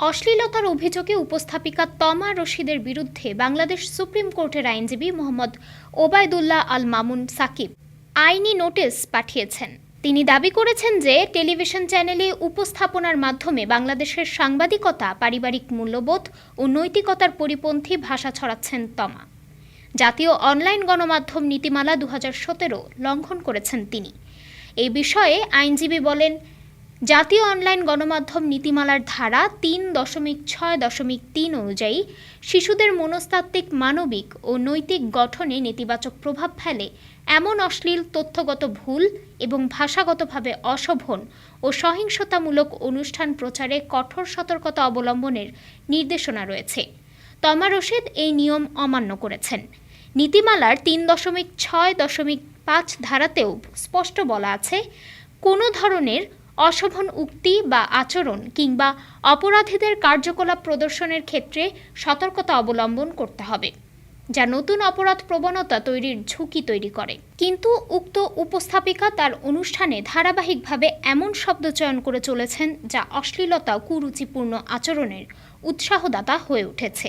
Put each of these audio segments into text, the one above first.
অশ্লীলতার অভিযোগে উপস্থাপিকা তমা রশিদের বিরুদ্ধে বাংলাদেশ সুপ্রিম কোর্টের আইনজীবী মোহাম্মদ ওবায়দুল্লাহ আল মামুন সাকিব আইনি নোটিশ পাঠিয়েছেন। তিনি দাবি করেছেন যে টেলিভিশন চ্যানেলে উপস্থাপনার মাধ্যমে বাংলাদেশের সাংবাদিকতা, পারিবারিক মূল্যবোধ ও নৈতিকতার পরিপন্থী ভাষা ছড়াচ্ছেন তমা। জাতীয় অনলাইন গণমাধ্যম নীতিমালা দু হাজার সতেরো লঙ্ঘন করেছেন তিনি। এই বিষয়ে আইনজীবী বলেন জাতীয় অনলাইন গণমাধ্যম নীতিমালার ধারা তিন দশমিক ছয় দশমিক তিন অনুযায়ী শিশুদের মনস্তাত্ত্বিক, মানবিক ও নৈতিক গঠনে নেতিবাচক প্রভাব ফেলে। এমন অশ্লীল, তথ্যগত ভুল এবং ভাষাগতভাবে অশোভন ও সহিংসতামূলক অনুষ্ঠান প্রচারে কঠোর সতর্কতা অবলম্বনের নির্দেশনা রয়েছে। তমা রশিদ এই নিয়ম অমান্য করেছেন। নীতিমালার তিন দশমিক ছয় দশমিক পাঁচ ধারাতেও স্পষ্ট বলা আছে, কোনো ধরনের অশোভন উক্তি বা আচরণ কিংবা অপরাধীদের কার্যকলাপ প্রদর্শনের ক্ষেত্রে সতর্কতা অবলম্বন করতে হবে, যা নতুন অপরাধ প্রবণতা তৈরির ঝুঁকি তৈরি করে। কিন্তু উক্ত উপস্থাপিকা তার অনুষ্ঠানে ধারাবাহিকভাবে এমন শব্দ চয়ন করে চলেছেন যা অশ্লীলতা কুরুচিপূর্ণ আচরণের উৎসাহদাতা হয়ে উঠেছে।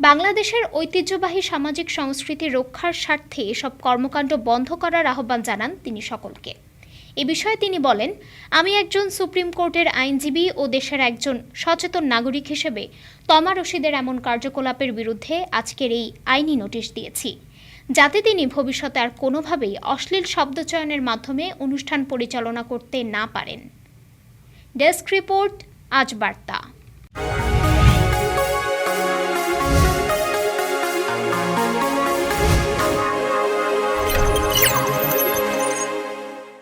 বাংলাদেশের ঐতিহ্যবাহী সামাজিক সংস্কৃতি রক্ষার স্বার্থে এসব কর্মকাণ্ড বন্ধ করার আহ্বান জানান তিনি সকলকে। এ বিষয়ে তিনি বলেন, আমি একজন সুপ্রিম কোর্টের আইনজীবী ও দেশের একজন সচেতন নাগরিক হিসেবে তমা রশিদের এমন কার্যকলাপের বিরুদ্ধে আজকের এই আইনি নোটিশ দিয়েছি, যাতে তিনি ভবিষ্যতে আর কোনোভাবেই অশ্লীল শব্দচয়নের মাধ্যমে অনুষ্ঠান পরিচালনা করতে না পারেন। ডেস্ক রিপোর্ট, আজ বার্তা।